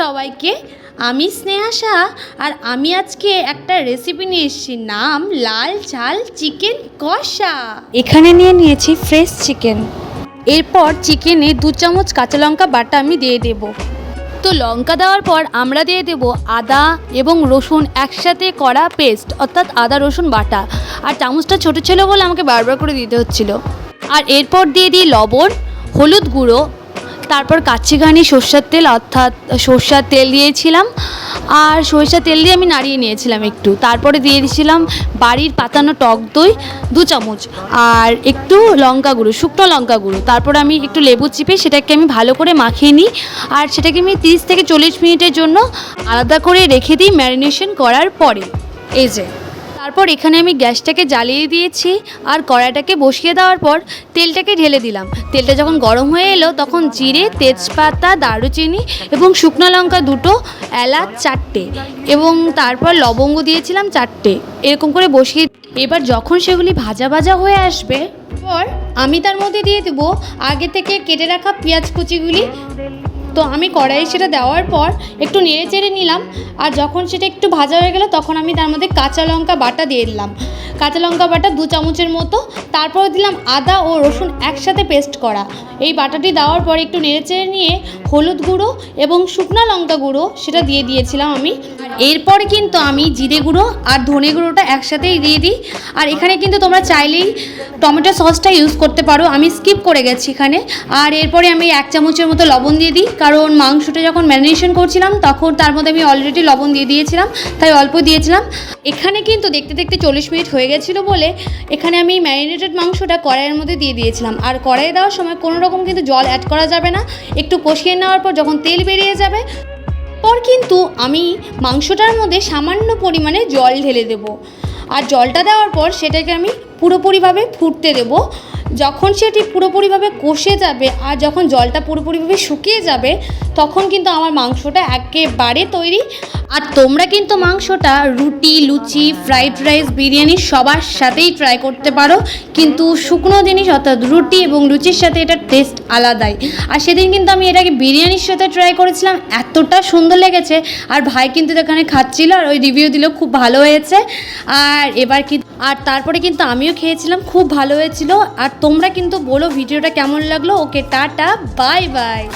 সবাইকে আমি স্নেহা সাহা আর আমি আজকে একটা রেসিপি নিয়ে এসেছি নাম লাল ঝাল চিকেন কষা। এখানে নিয়ে নিয়েছি ফ্রেশ চিকেন এরপর চিকেনে দু চামচ কাঁচা লঙ্কা বাটা আমি দিয়ে দেব। তো লঙ্কা দেওয়ার পর আমরা দিয়ে দেব আদা এবং রসুন একসাথে করা পেস্ট অর্থাৎ আদা রসুন বাটা। আর চামচটা ছোটো ছিল বলে আমাকে বারবার করে দিতে হচ্ছিল। আর এরপর দিয়ে দিই লবণ হলুদ গুঁড়ো তারপর কাচ্চিঘানি সর্ষের তেল, অর্থাৎ সর্ষার তেল দিয়েছিলাম। আর সরিষার তেল দিয়ে আমি নাড়িয়ে নিয়েছিলাম একটু। তারপরে দিয়ে দিয়েছিলাম বাড়ির পাতানো টক দই, দু চামচ। আর একটু লঙ্কা গুঁড়ো, শুকনো লঙ্কা গুঁড়ো। তারপর আমি একটু লেবু চিপে সেটাকে আমি ভালো করে মাখিয়ে নিই। আর সেটাকে আমি তিরিশ থেকে চল্লিশ মিনিটের জন্য আলাদা করে রেখে দিই ম্যারিনেশন করার পরে। এই যে। তারপর এখানে আমি গ্যাসটাকে জ্বালিয়ে দিয়েছি আর কড়াইটাকে বসিয়ে দেওয়ার পর তেলটাকে ঢেলে দিলাম। তেলটা যখন গরম হয়ে এলো তখন জিরে, তেজপাতা, দারুচিনি এবং শুকনো লঙ্কা দুটো, এলাচ চারটে এবং তারপর লবঙ্গ দিয়েছিলাম চারটে। এরকম করে বসিয়ে এবার যখন সেগুলি ভাজা ভাজা হয়ে আসবে পর আমি তার মধ্যে দিয়ে দেবো আগে থেকে কেটে রাখা পেঁয়াজ কুচিগুলি। তো আমি কড়াইয়ে সেটা দেওয়ার পর একটু নেড়ে চেড়ে নিলাম। আর যখন সেটা একটু ভাজা হয়ে গেল, তখন আমি তার মধ্যে কাঁচা লঙ্কা বাটা দিয়ে দিলাম। কাঁচা লঙ্কা বাটা দু চামচের মতো। তারপর দিলাম আদা ও রসুন একসাথে পেস্ট করা। এই বাটাটি দেওয়ার পর একটু নেড়ে চেড়ে নিয়ে হলুদ গুঁড়ো এবং শুকনো লঙ্কা গুঁড়ো সেটা দিয়ে দিয়েছিলাম আমি। এরপরে কিন্তু আমি জিরে গুঁড়ো আর ধনে গুঁড়োটা একসাথেই দিয়ে দিই। আর এখানে কিন্তু তোমরা চাইলেই টমেটো সসটা ইউজ করতে পারো। আমি স্কিপ করে গেছি এখানে। আর এরপরে আমি এক চামচের মতো লবণ দিয়ে দিই। কারণ মাংসটা যখন ম্যারিনেশন করছিলাম, তখন তার মধ্যে আমি অলরেডি লবণ দিয়ে দিয়েছিলাম, তাই অল্প দিয়েছিলাম। এখানে কিন্তু দেখতে দেখতে চল্লিশ মিনিট হয়ে গেছিল বলে এখানে আমি ম্যারিনেটেড মাংসটা কড়াইয়ের মধ্যে দিয়ে দিয়েছিলাম। আর কড়াই দেওয়ার সময় কোনো রকম কিন্তু জল অ্যাড করা যাবে না। একটু কষিয়ে নেওয়ার পর যখন তেল বেরিয়ে যাবে পর কিন্তু আমি মাংসটার মধ্যে সামান্য পরিমাণে জল ঢেলে দেব। আর জলটা দেওয়ার পর সেটাকে আমি পুরোপুরিভাবে ফুটতে দেব। যখন সেটি পুরোপুরিভাবে কষে যাবে আর যখন জলটা পুরোপুরিভাবে শুকিয়ে যাবে, তখন কিন্তু আমার মাংসটা একেবারে তৈরি। আর তোমরা কিন্তু মাংসটা রুটি, লুচি, ফ্রাইড রাইস, বিরিয়ানি সবার সাথেই ট্রাই করতে পারো। কিন্তু শুকনো জিনিস অর্থাৎ রুটি এবং লুচির সাথে এটার টেস্ট আলাদাই। আর সেদিন কিন্তু আমি এটাকে বিরিয়ানির সাথে ট্রাই করেছিলাম, এতটা সুন্দর লেগেছে। আর ভাই কিন্তু এখানে খাচ্ছিল আর ওই রিভিউ দিল খুব ভালো হয়েছে। আর এবার কি আর তারপরে কিন্তু আমিও খেয়েছিলাম, খুব ভালো হয়েছিল। আর তোমরা কিন্তু বলো ভিডিওটা কেমন লাগল। Okay, tata, bye bye.